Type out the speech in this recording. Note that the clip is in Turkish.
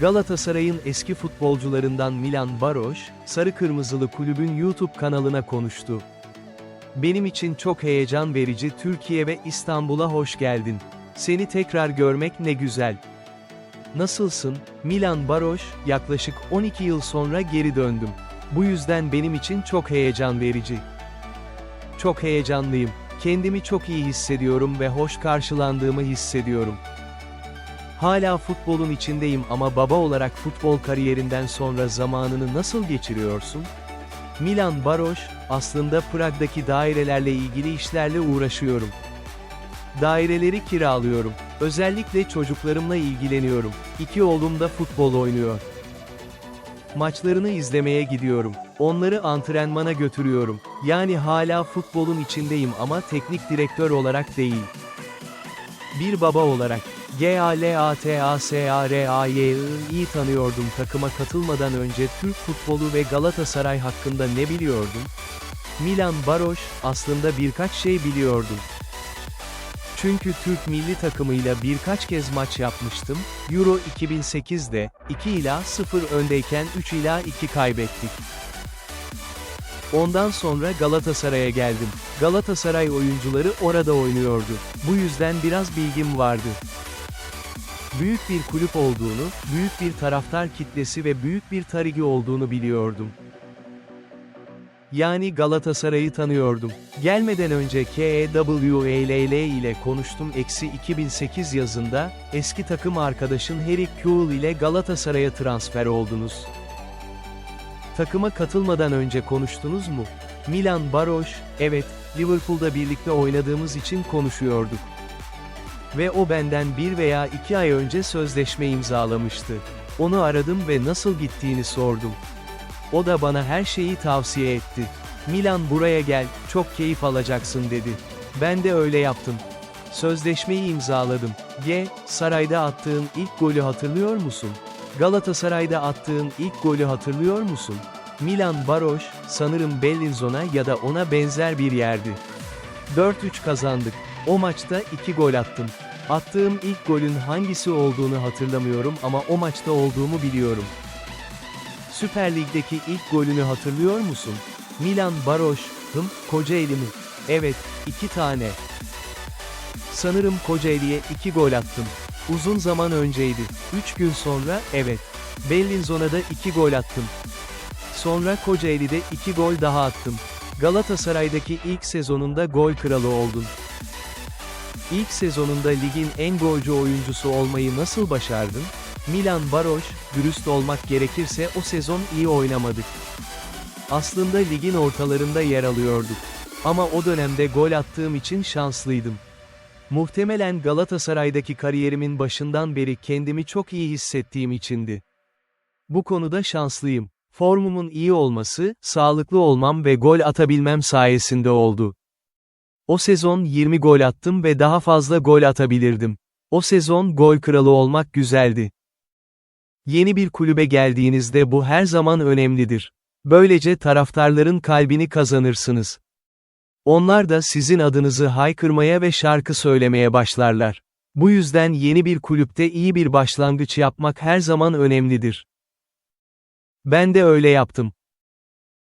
Galatasaray'ın eski futbolcularından Milan Baroş, Sarı Kırmızılı kulübün YouTube kanalına konuştu. Benim için çok heyecan verici Türkiye ve İstanbul'a hoş geldin. Seni tekrar görmek ne güzel. Nasılsın? Milan Baroş, yaklaşık 12 yıl sonra geri döndüm. Bu yüzden benim için çok heyecan verici. Çok heyecanlıyım. Kendimi çok iyi hissediyorum ve hoş karşılandığımı hissediyorum. Hala futbolun içindeyim ama baba olarak futbol kariyerinden sonra zamanını nasıl geçiriyorsun? Milan Baroş, aslında Prag'daki dairelerle ilgili işlerle uğraşıyorum. Daireleri kiralıyorum. Özellikle çocuklarımla ilgileniyorum. İki oğlum da futbol oynuyor. Maçlarını izlemeye gidiyorum. Onları antrenmana götürüyorum. Yani hala futbolun içindeyim ama teknik direktör olarak değil. Bir baba olarak, G-A-L-A-T-A-S-A-R-A-Y-I tanıyordum takıma katılmadan önce Türk futbolu ve Galatasaray hakkında ne biliyordum? Milan Baroş, aslında birkaç şey biliyordum. Çünkü Türk milli takımıyla birkaç kez maç yapmıştım, Euro 2008'de, 2 ila 0 öndeyken 3 ila 2 kaybettik. Ondan sonra Galatasaray'a geldim. Galatasaray oyuncuları orada oynuyordu. Bu yüzden biraz bilgim vardı. Büyük bir kulüp olduğunu, büyük bir taraftar kitlesi ve büyük bir tarigi olduğunu biliyordum. Yani Galatasaray'ı tanıyordum. Gelmeden önce KEWALL ile konuştum eksi 2008 yazında, eski takım arkadaşın Harry Kewell ile Galatasaray'a transfer oldunuz. Takıma katılmadan önce konuştunuz mu? Milan Baroş, evet, Liverpool'da birlikte oynadığımız için konuşuyorduk. Ve o benden bir veya iki ay önce sözleşme imzalamıştı. Onu aradım ve nasıl gittiğini sordum. O da bana her şeyi tavsiye etti. Milan buraya gel, çok keyif alacaksın dedi. Ben de öyle yaptım. Sözleşmeyi imzaladım. G, Saray'da attığın ilk golü hatırlıyor musun? Galatasaray'da attığın ilk golü hatırlıyor musun? Milan Baroş, sanırım Bellinzon'a ya da ona benzer bir yerdi. 4-3 kazandık. O maçta 2 gol attım. Attığım ilk golün hangisi olduğunu hatırlamıyorum ama o maçta olduğumu biliyorum. Süper Lig'deki ilk golünü hatırlıyor musun? Milan Baroş, hım, Kocaeli mi? Evet, iki tane. Sanırım Kocaeli'ye iki gol attım. Uzun zaman önceydi. Üç gün sonra, evet. Bellinzon'a iki gol attım. Sonra Kocaeli'de iki gol daha attım. Galatasaray'daki ilk sezonunda gol kralı oldun. İlk sezonunda ligin en golcü oyuncusu olmayı nasıl başardın? Milan Baroş, dürüst olmak gerekirse o sezon iyi oynamadık. Aslında ligin ortalarında yer alıyorduk. Ama o dönemde gol attığım için şanslıydım. Muhtemelen Galatasaray'daki kariyerimin başından beri kendimi çok iyi hissettiğim içindi. Bu konuda şanslıyım. Formumun iyi olması, sağlıklı olmam ve gol atabilmem sayesinde oldu. O sezon 20 gol attım ve daha fazla gol atabilirdim. O sezon gol kralı olmak güzeldi. Yeni bir kulübe geldiğinizde bu her zaman önemlidir. Böylece taraftarların kalbini kazanırsınız. Onlar da sizin adınızı haykırmaya ve şarkı söylemeye başlarlar. Bu yüzden yeni bir kulüpte iyi bir başlangıç yapmak her zaman önemlidir. Ben de öyle yaptım.